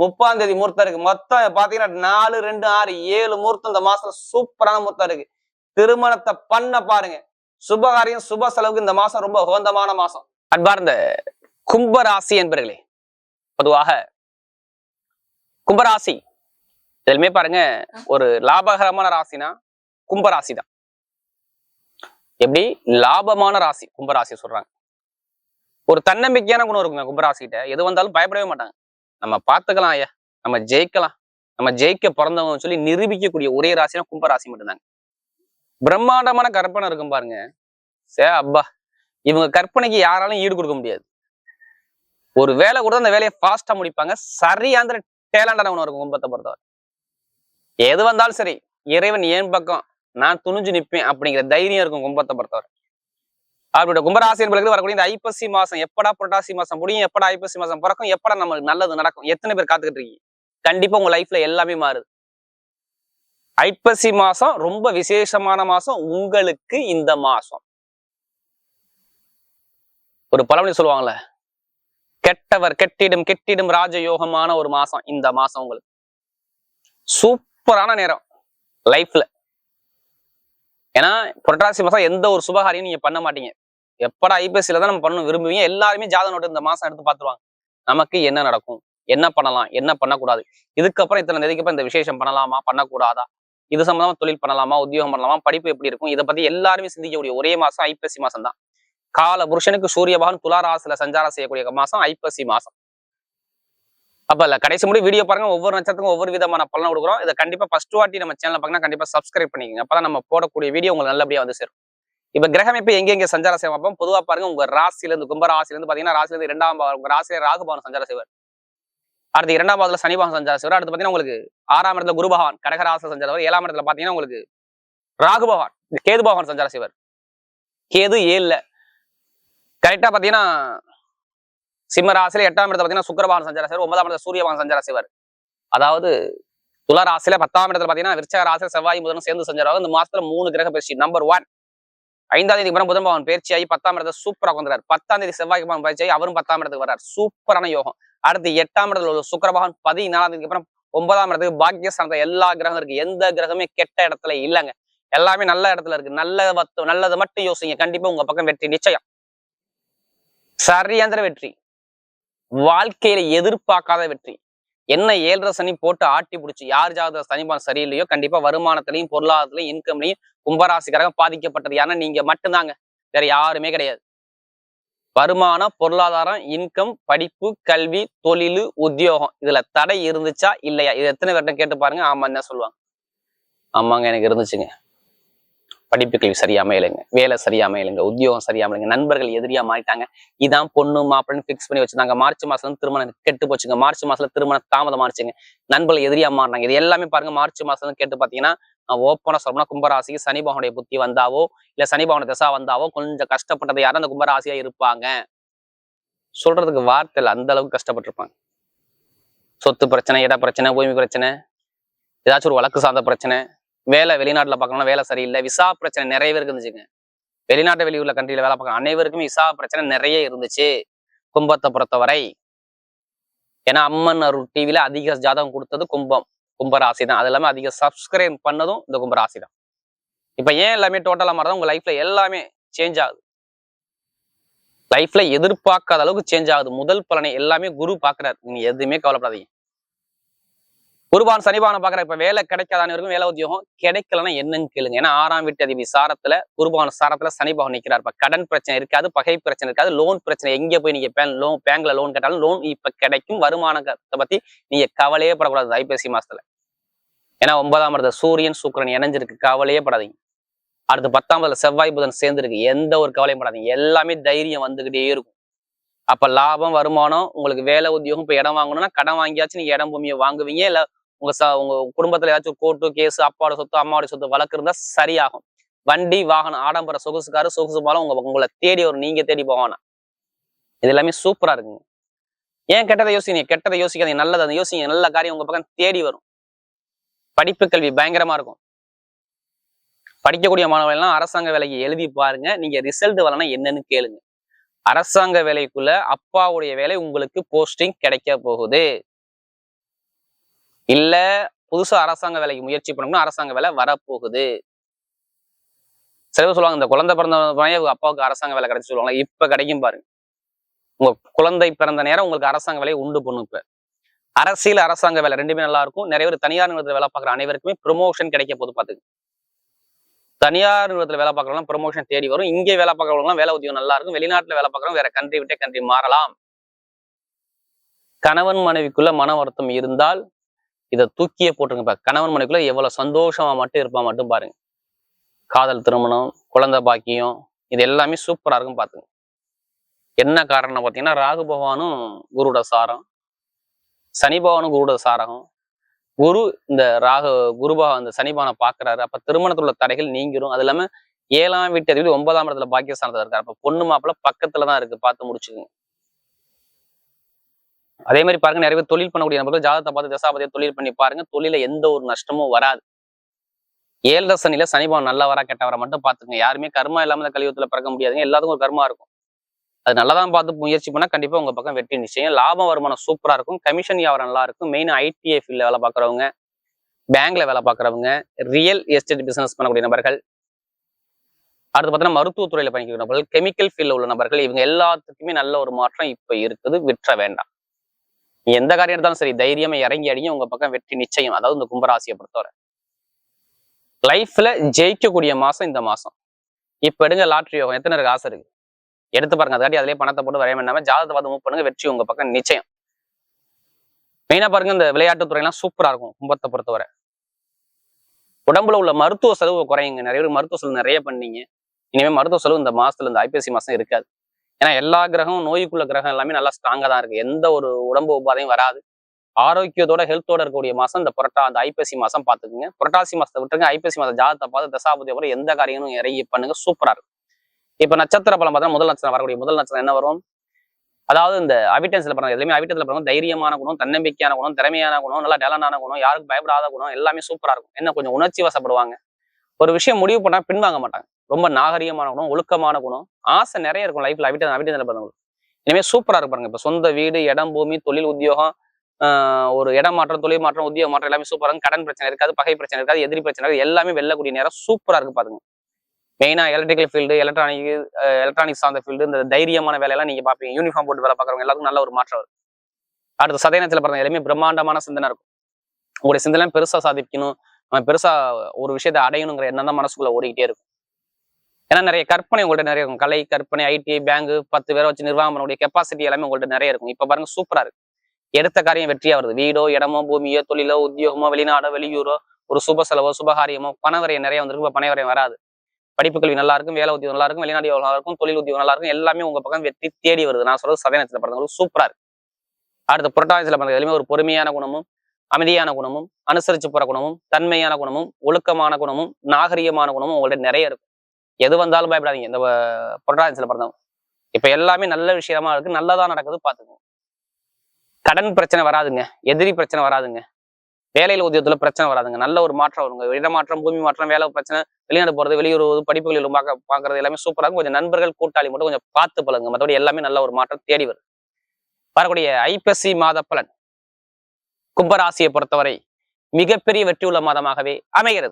முப்பாம் தேதி முகூர்த்தம் இருக்கு. மொத்தம் பாத்தீங்கன்னா நாலு ரெண்டு ஆறு ஏழு முகூர்த்தம் இந்த மாசம் சூப்பரான முகூர்த்தம் இருக்கு. திருமணத்தை பண்ண பாருங்க. சுபகாரியம் சுப செலவுக்கு இந்த மாசம் ரொம்ப உகந்தமான மாசம். அன்பார்ந்த கும்பராசி என்பர்களே பொதுவாக கும்பராசி இதுலமே பாருங்க ஒரு லாபகரமான ராசினா கும்பராசி தான். எப்படி? லாபமான ராசி கும்பராசி சொல்றாங்க. ஒரு தன்னம்பிக்கையான குணம் இருக்குங்க கும்பராசி கிட்ட எது வந்தாலும் பயப்படவே மாட்டாங்க. நம்ம பார்த்துக்கலாம் ஐயா. நம்ம ஜெயிக்கலாம். நம்ம ஜெயிக்க பிறந்தவங்க சொல்லி நிரூபிக்கக்கூடிய ஒரே ராசினா கும்பராசி மட்டும்தாங்க. பிரம்மாண்டமான கற்பனை இருக்கும் பாருங்க. சே அப்பா. இவங்க கற்பனைக்கு யாராலும் ஈடு கொடுக்க முடியாது. ஒரு வேலை கூட அந்த வேலையை ஃபாஸ்டா முடிப்பாங்க. சரியாந்திர டேலண்டானவன் இருக்கும் கும்பத்தை பொறுத்தவரை. எது வந்தாலும் சரி இறைவன் என் பக்கம் நான் துணிஞ்சு நிற்பேன் அப்படிங்கிற தைரியம் இருக்கும் கும்பத்தை பொறுத்தவரை. அவருடைய கும்பராசி என்பது வரக்கூடிய இந்த ஐப்பசி மாசம் எப்படா புரட்டாசி மாசம் முடியும் எப்படா ஐப்பசி மாசம் பிறக்கும் எப்படா நம்ம நல்லது நடக்கும்? எத்தனை பேர் காத்துக்கிட்டு இருக்கீங்க? கண்டிப்பா உங்க லைஃப்ல எல்லாமே மாறுது. ஐப்பசி மாசம் ரொம்ப விசேஷமான மாசம் உங்களுக்கு இந்த மாசம். ஒரு பழமொழி சொல்லுவாங்கல்ல கெட்டவர் கெட்டிடும் கெட்டிடும் ராஜயோகமான ஒரு மாசம் இந்த மாசம் உங்களுக்கு. சூப்பரான நேரம் லைஃப்ல ஏன்னா புரட்டாசி மாசம் எந்த ஒரு சுபகாரியும் நீங்க பண்ண மாட்டீங்க. எப்படா ஐபிஎஸ்சில தான் நம்ம பண்ணணும் விரும்புவீங்க? எல்லாருமே ஜாதக நோட்டு இந்த மாசம் எடுத்து பார்த்துருவாங்க. நமக்கு என்ன நடக்கும்? என்ன பண்ணலாம்? என்ன பண்ணக்கூடாது? இதுக்கப்புறம் இத்தனை தேதிக்கு இந்த விசேஷம் பண்ணலாமா? பண்ணக்கூடாதா? இது சம்பந்தமா தொழில் பண்ணலாமா? உத்தியோகம் பண்ணலாமா? படிப்பு எப்படி இருக்கும்? இதை பத்தி எல்லாருமே சிந்திக்கக்கூடிய ஒரே மாசம் ஐப்பசி மாசம் தான். கால புருஷனுக்கு சூரிய பகவான் துலா சஞ்சாரம் செய்யக்கூடிய மாசம் ஐப்பசி மாசம். அப்ப இல்ல கடைசி முடி வீடியோ பாருங்க. ஒவ்வொரு நட்சத்திரத்துக்கும் ஒவ்வொரு விதமான பலன் கொடுக்குறோம். இதை கண்டிப்பா ஃபர்ஸ்ட் வாட்டி நம்ம சேனல் பாத்தீங்கன்னா கண்டிப்பா சப்ஸ்கிரைப் பண்ணிக்கங்க. அப்பதான் நம்ம போடக்கூடிய வீடியோ உங்களுக்கு நல்லபடியா வந்து சேரும். இப்ப கிரகம் இப்ப எங்க எங்க செய்வோம் அப்போ பொதுவா பாருங்க உங்க ராசில இருந்து கும்ப ராசில இருந்து பாத்தீங்கன்னா ராசில இருந்து இரண்டாம் பாவம் உங்க ராசியில ராகு பவன் சஞ்சாரம் செய்வார் அடுத்து இரண்டாம் பாவத்துல சனி பகவான் செய்வார் அடுத்து பாத்தீங்கன்னா உங்களுக்கு ஆறாம் இடத்துல குரு பகவான் கடகராசில சஞ்சாரம் ஏழாம் இடத்துல பாத்தீங்கன்னா உங்களுக்கு ராகு பகவான் கேது பகவான் சஞ்சார செய்வார் கேது ஏழுல. கரெக்டா பாத்தீங்கன்னா சிம்ம ராசியில எட்டாம் இடத்துல பாத்தீங்கன்னா சுக்கிரபகவான் சஞ்சார செய்வார் ஒன்பதாம் இடத்துல சூரிய சஞ்சார செய்வார் அதாவது துலா ராசியில பத்தாம் இடத்துல பாத்தீங்கன்னா விருச்சக ராசியில செவ்வாய் முதலும் சேர்ந்து சஞ்சாரம் இந்த மாசத்துல மூணு கிரக பயிற்சி. நம்பர் ஒன் ஐந்தாம் தேதி அப்புறம் புதன் பகவான் பயிற்சி பத்தாம் இடத்துல சூப்பராக வந்துறாரு பத்தாம் தேதி செவ்வாய் பகவான் பயிற்சியாகி அவரும் பத்தாம் இடத்துக்கு வர்றார். சூப்பரான யோகம். அடுத்து எட்டாம் இடத்துல உள்ள சுக்கரபகவான் பதினாலாம் தேதிக்கு அப்புறம் ஒன்பதாம் இடத்துக்கு பாக்கியஸ்தானத்துல எல்லா கிரகம் இருக்கு. எந்த கிரகமே கெட்ட இடத்துல இல்லைங்க. எல்லாமே நல்ல இடத்துல இருக்கு. நல்ல வத்து நல்லதை மட்டும் யோசிங்க. கண்டிப்பா உங்க பக்கம் வெற்றி நிச்சயம். சரியாந்திர வெற்றி. வாழ்க்கையில எதிர்பார்க்காத வெற்றி. என்ன ஏழரை சனி போட்டு ஆட்டி பிடிச்சி யார் ஜாத சனிபான் சரியில்லையோ கண்டிப்பா வருமானத்திலையும் பொருளாதாரத்திலையும் இன்கம்லையும் கும்பராசிக்காரங்க பாதிக்கப்பட்டது. ஏன்னா நீங்க மட்டும்தாங்க. வேற யாருமே கிடையாது. வருமானம் பொருளாதாரம் இன்கம் படிப்பு கல்வி தொழில் உத்தியோகம். இதுல தடை இருந்துச்சா இல்லையா? இது எத்தனை பேர்ட்ட கேட்டு பாருங்க. ஆமா தான் சொல்லுவாங்க. ஆமாங்க எனக்கு இருந்துச்சுங்க. படிப்புகள் சரியா அமையலைங்க வேலை சரியா அமையலைங்க உத்தியோகம் சரியா அமையலைங்க நண்பர்கள் எதிரியா மாறிட்டாங்க. இதான் பொண்ணு மாப்பிள்ளைன்னு ஃபிக்ஸ் பண்ணி வச்சிருந்தாங்க. மார்ச் மாசத்துல திருமணம் கெட்டு போச்சுங்க. மார்ச் மாசத்துல திருமணம் தாமதமானுச்சுங்க நண்பர்கள் எதிரியா மாறினாங்க. இது எல்லாமே பாருங்க. மார்ச் மாசத்துல கேட்டு பாத்தீங்கன்னா ஓப்பனா சொல்லணும்னா கும்பராசிக்கு சனி புத்தி வந்தாவோ இல்ல சனி திசா வந்தாவோ கொஞ்சம் கஷ்டப்பட்டது யாரும் அந்த கும்பராசியா இருப்பாங்க. சொல்றதுக்கு வார்த்தை இல்லை. அந்த அளவுக்கு கஷ்டப்பட்டிருப்பாங்க. சொத்து பிரச்சனை இட பிரச்சனை பூமி பிரச்சனை ஏதாச்சும் ஒரு வழக்கு சார்ந்த பிரச்சனை வேலை வெளிநாட்டுல பார்க்கணும்னா வேலை சரியில்லை. விசா பிரச்சனை நிறைய பேருக்கு இருந்துச்சுங்க. வெளிநாட்டு வெளியூர்ல கண்ட்ரியில் வேலை பார்க்க அனைவருக்கும் விசா பிரச்சனை நிறைய இருந்துச்சு. கும்பத்தை பொறுத்தவரை. ஏன்னா அம்மன் அருள் டிவில அதிக ஜாதகம் கொடுத்தது கும்பம். கும்பராசி தான். அது இல்லாமல் அதிக சப்ஸ்கிரைப் பண்ணதும் இந்த கும்பராசி தான். இப்ப ஏன் எல்லாமே டோட்டலாக மாறதான் உங்க லைஃப்பில் எல்லாமே சேஞ்ச் ஆகுது. லைஃப்பில் எதிர்பார்க்காத அளவுக்கு சேஞ்ச் ஆகுது. முதல் பலனை எல்லாமே குரு பார்க்குறாரு. நீங்க எதுவுமே கவலைப்படாதீங்க. குருபான் சனிபானம் பாக்குற இப்ப வேலை கிடைக்காதான இருக்கும் வேலை உத்தியோகம் கிடைக்கலன்னா என்னன்னு கேளுங்க. ஏன்னா ஆறாம் வீட்டு அதிபதி சாரத்துல குருபான சாரத்துல சனிபாவம் நிக்கிறார். இப்ப கடன் பிரச்சனை இருக்காது பகை பிரச்சனை இருக்காது லோன் பிரச்சனை. எங்க போய் நீங்க பேங்க் லோன் பேங்க்ல லோன் கேட்டாலும் லோன் இப்ப கிடைக்கும். வருமானத்தை பத்தி நீங்க கவலையே படக்கூடாது ஐப்பசி மாசத்துல. ஏன்னா ஒன்பதாம் இடத்துல சூரியன் சுக்கிரன் இணைஞ்சிருக்கு. கவலையே படாதீங்க. அடுத்து பத்தாம் இடத்துல செவ்வாய் புதன் சேர்ந்துருக்கு. எந்த ஒரு கவலையும் படாதீங்க. எல்லாமே தைரியம் வந்துகிட்டே இருக்கும். அப்ப லாபம் வருமானம் உங்களுக்கு வேலை உத்தியோகம் இப்ப இடம் வாங்கணும்னா கடன் வாங்கியாச்சு நீங்க இடம் பூமியை வாங்குவீங்க. இல்ல உங்க ச உங்க குடும்பத்துல ஏதாச்சும் கோர்ட்டு கேஸ் அப்பாவோட சொத்து அம்மாவோட சொத்து வழக்கு இருந்தா சரியாகும். வண்டி வாகனம் ஆடம்பர சொகுசுக்காரு சொகுசு போல உங்க உங்களை தேடி வரும். நீங்க தேடி போவானா இது எல்லாமே சூப்பரா இருக்குங்க. ஏன் கெட்டதை யோசிங்க கெட்டதை யோசிக்காதீங்க. நல்லது அதை யோசிங்க. நல்ல காரியம் உங்க பக்கம் தேடி வரும். படிப்பு கல்வி பயங்கரமா இருக்கும். படிக்கக்கூடிய மாணவர்கள்லாம் அரசாங்க வேலைக்கு எழுதி பாருங்க. நீங்க ரிசல்ட் வரலன்னா என்னன்னு கேளுங்க. அரசாங்க வேலைக்குள்ள அப்பாவுடைய வேலை உங்களுக்கு போஸ்டிங் கிடைக்க போகுது. இல்ல புதுசா அரசாங்க வேலைக்கு முயற்சி பண்ணணும்னா அரசாங்க வேலை வரப்போகுது. சில பேர் சொல்லுவாங்க இந்த குழந்தை பிறந்த அப்பாவுக்கு அரசாங்க வேலை கிடைச்சு சொல்லுவாங்க. இப்ப கிடைக்கும் பாருங்க. உங்க குழந்தை பிறந்த நேரம் உங்களுக்கு அரசாங்க வேலையை உண்டு பண்ணும் இப்ப. அரசியல் அரசாங்க வேலை ரெண்டுமே நல்லா இருக்கும். நிறைய பேர் தனியார் நிறுவனத்தில் வேலை பார்க்குற அனைவருக்குமே ப்ரொமோஷன் கிடைக்க போது பாத்துக்கு தனியார் நிறுவனத்தில் வேலை பார்க்கறவங்க ப்ரொமோஷன் தேடி வரும். இங்கே வேலை பார்க்கறவங்கலாம் வேலை உத்தியோகம் நல்லா இருக்கும். வெளிநாட்டுல வேலை பார்க்கறவங்க வேற கண்ட்ரி விட்டே கண்ட்ரி மாறலாம். கணவன் மனைவிக்குள்ள மன வருத்தம் இருந்தால் இதை தூக்கியே போட்டுருங்க கணவன் மனைவிக்குள்ள எவ்வளவு சந்தோஷமா மட்டும் இருப்பா மட்டும் பாருங்க. காதல் திருமணம் குழந்தை பாக்கியம் இது எல்லாமே சூப்பரா இருக்கும் பாத்துங்க. என்ன காரணம் பார்த்தீங்கன்னா ராகு பகவானும் குருட சாரம் சனி பகவானும் குருட சாரகம். குரு இந்த ராகு குருபா அந்த சனிபானை பாக்குறாரு. அப்ப திருமணத்துல உள்ள தடைகள் நீங்கிரும். அது இல்லாம ஏழாம் வீட்டு அதிபதி ஒன்பதாம் இடத்துல பாக்கியஸ்தானத்துல இருக்காரு. அப்ப பொண்ணு மாப்பிள்ள பக்கத்துல தான் இருக்கு. பார்த்து முடிச்சுக்கோங்க. அதே மாதிரி பாருங்க நிறைய பேர் தொழில் பண்ணக்கூடிய நபர்கள் ஜாதகத்தை பார்த்து தசாபதியை தொழில் பண்ணி பாருங்க தொழில எந்த ஒரு நஷ்டமும் வராது. ஏழு தசனில சனிபவன் நல்லவரா கெட்டவரா மட்டும் பாத்துக்கங்க யாருமே கர்மா இல்லாம இந்த கலியுகத்துல பிறக்க முடியாதுங்க. எல்லாத்துக்கும் ஒரு கர்மா இருக்கும். அது நல்லதான் பார்த்து முயற்சி பண்ணா கண்டிப்பா உங்க பக்கம் வெற்றி நிச்சயம். லாபம் வருமானம் சூப்பரா இருக்கும். கமிஷன் வியாபாரம் நல்லா இருக்கும். மெயின் ஐடிஐ ஃபீல்ட்ல வேலை பார்க்குறவங்க பேங்க்ல வேலை பார்க்குறவங்க ரியல் எஸ்டேட் பிசினஸ் பண்ணக்கூடிய நபர்கள் அடுத்து பார்த்தீங்கன்னா மருத்துவத்துறையில பயணிக்கிற நபர்கள் கெமிக்கல் ஃபீல்டில் உள்ள நபர்கள் இவங்க எல்லாத்துக்குமே நல்ல ஒரு மாற்றம் இப்ப இருக்குது. விற்ற வேண்டாம். எந்த காரியம் இருந்தாலும் சரி தைரியமா இறங்கி அடிங்க உங்க பக்கம் வெற்றி நிச்சயம். அதாவது இந்த கும்பராசியை பொறுத்தவரை. லைஃப்ல ஜெயிக்கக்கூடிய மாசம் இந்த மாசம். இப்ப எடுங்க லாட்ரி யோகம். எத்தனை இருக்கு? ஆசை இருக்கு. எடுத்து பாருங்க அதுக்காட்டி அதிலே பணத்தை போட்டு வரைய வேண்டாம. ஜாதகத்தை பார்த்து மூவ் பண்ணுங்க வெற்றி உங்க பக்கம் நிச்சயம். மெயினா பாருங்க இந்த விளையாட்டு துறையெல்லாம் சூப்பரா இருக்கும் கும்பத்தை பொறுத்தவரை. உடம்புல உள்ள மருத்துவ செலவு குறையுங்க. நிறைய பேர் மருத்துவ செலவு நிறைய பண்ணீங்க. இனிமே மருத்துவ செலவு இந்த மாசத்துல இந்த ஐபிஎஸ்சி மாசம் இருக்காது. ஏன்னா எல்லா கிரகமும் நோய்க்குள்ள கிரகம் எல்லாமே நல்லா ஸ்ட்ராங்கா தான் இருக்கு. எந்த ஒரு உடம்பு உபாதையும் வராது. ஆரோக்கியத்தோட ஹெல்த்தோட இருக்கக்கூடிய மாசம் இந்த புரட்டா அந்த ஐப்பசி மாசம் பாத்துக்குங்க புரட்டாசி மாசத்தை விட்டுருங்க. ஐப்பசி மாசம் ஜாதத்தை பார்த்து தசாபதி அப்புறம் எந்த காரியமும் இறங்கி பண்ணுங்க. சூப்பரா இருக்கும். இப்ப நட்சத்திர பலம் பார்த்தா முதல் நட்சத்திரம் வரக்கூடிய முதல் நட்சத்திரம் என்ன வரும்? அதாவது இந்த அவிட்டன்ஸ்ல பிறந்த எல்லாமே அவிட்டத்துல பிறந்த தைரியமான குணம் தன்னம்பிக்கையான குணம் திறமையான குணம் நல்லா டேலண்டான குணம் யாருக்கும் பயப்படாத குணம் எல்லாமே சூப்பரா இருக்கும். என்ன கொஞ்சம் உணர்ச்சி வசப்படுவாங்க. ஒரு விஷயம் முடிவு பண்ணா பின்வாங்க மாட்டாங்க. ரொம்ப நாகரிகமான குணம் ஒழுக்கமான குணம் ஆசை நிறைய இருக்கும் லைஃப்ல அவிட்டன் அவிட்டத்துல பிறந்தவங்க இனிமே சூப்பரா இருக்கு பாருங்க. இப்ப சொந்த வீடு இடம் பூமி தொழில் உத்தியோகம் ஆஹ் ஒரு இடம் மாற்றம் தொழில் மாற்றம் உத்தியோக மாற்றம் எல்லாமே சூப்பராக இருக்கும் கடன் பிரச்சனை இருக்காது பகை பிரச்சனை இருக்காது எதிரி பிரச்சனை இருக்காது. எல்லாமே வெல்லக்கூடிய நேரம் சூப்பராக இருக்கு பாருங்க. மெயினா எலக்ட்ரிக்கல் ஃபீல்டு எலக்ட்ரானிக் எலக்ட்ரானிக்ஸ் சார்ந்த ஃபீல்டு இந்த தைரியமான வேலையெல்லாம் நீங்கள் பார்ப்பீங்க யூனிஃபார்ம் போட்டு வேலை பார்க்குறவங்க எல்லாருக்கும் நல்ல ஒரு மாற்றம் வரும். அடுத்த சதயனத்துல பிறந்த எல்லாமே பிரம்மாண்டமான சிந்தனை இருக்கும். உங்களுடைய சிந்தனை பெருசா சாதிக்கணும். பெருசாக பெருசா ஒரு விஷயத்தை அடையணுங்கிற எண்ணம் தான் மனசுக்குள்ள ஓடிக்கிட்டே இருக்கும். ஏன்னா நிறைய கற்பனை உங்கள்ட்ட நிறைய இருக்கும். கலை கற்பனை ஐடி பேங்க் பத்து பேரை வச்சு நிர்வாகம் பண்ணக்கூடிய கெப்பாசிட்டி எல்லாமே உங்கள்ட்ட நிறைய இருக்கும். இப்ப பாருங்க சூப்பரா இருக்கு. எடுத்த காரியம் வெற்றியா வருது. வீடோ இடமோ பூமியோ தொழிலோ உத்தியோகமோ வெளிநாடோ வெளியூரோ ஒரு சுப செலவோ சுபகாரியமோ பணவரையம் நிறைய வந்திருக்கு. இப்போ பணவரையம் வராது. படிப்பு கல்வி நல்லா இருக்கும் வேலை உத்தியோகம் நல்லா இருக்கும் வெளிநாடு நல்லா இருக்கும் தொழில் உத்தியோகம் நல்லா இருக்கும். எல்லாமே உங்க பக்கம் வெற்றி தேடி வருது. நான் சொல்றது சதயனத்துல பிறந்தவங்களுக்கு சூப்பரா இருக்கு. அடுத்த புரட்டாசியில் பிறந்த ஒரு பொறுமையான குணமும் அமைதியான குணமும் அனுசரிச்சு போற குணமும் தன்மையான குணமும் ஒழுக்கமான குணமும் நாகரிகமான குணமும் உங்கள்ட்ட நிறைய இருக்கும். எது வந்தாலும் பயப்படாதீங்க. இந்த அஹ், பிறந்தவங்க இப்ப எல்லாமே நல்ல விஷயமா இருக்கு. நல்லதா நடக்குது பாத்துக்கோங்க கடன் பிரச்சனை வராதுங்க. எதிரி பிரச்சனை வராதுங்க. வேலையில உத்தியோகத்துல பிரச்சனை வராதுங்க. நல்ல ஒரு மாற்றம் வருங்க. இடமாற்றம் பூமி மாற்றம் வேலை பிரச்சனை வெளிநாடு போறது வெளியூர் படிப்புகளில் பார்க்க பாக்குறது எல்லாமே சூப்பரா இருக்கும். கொஞ்சம் நண்பர்கள் கூட்டாளி மட்டும் கொஞ்சம் பார்த்து பழங்க மற்றபடி எல்லாமே நல்ல ஒரு மாற்றம் தேடி வருது வரக்கூடிய ஐப்பசி மாத பலன். கும்பராசியை பொறுத்தவரை மிகப்பெரிய வெற்றியுள்ள மாதமாகவே அமைகிறது.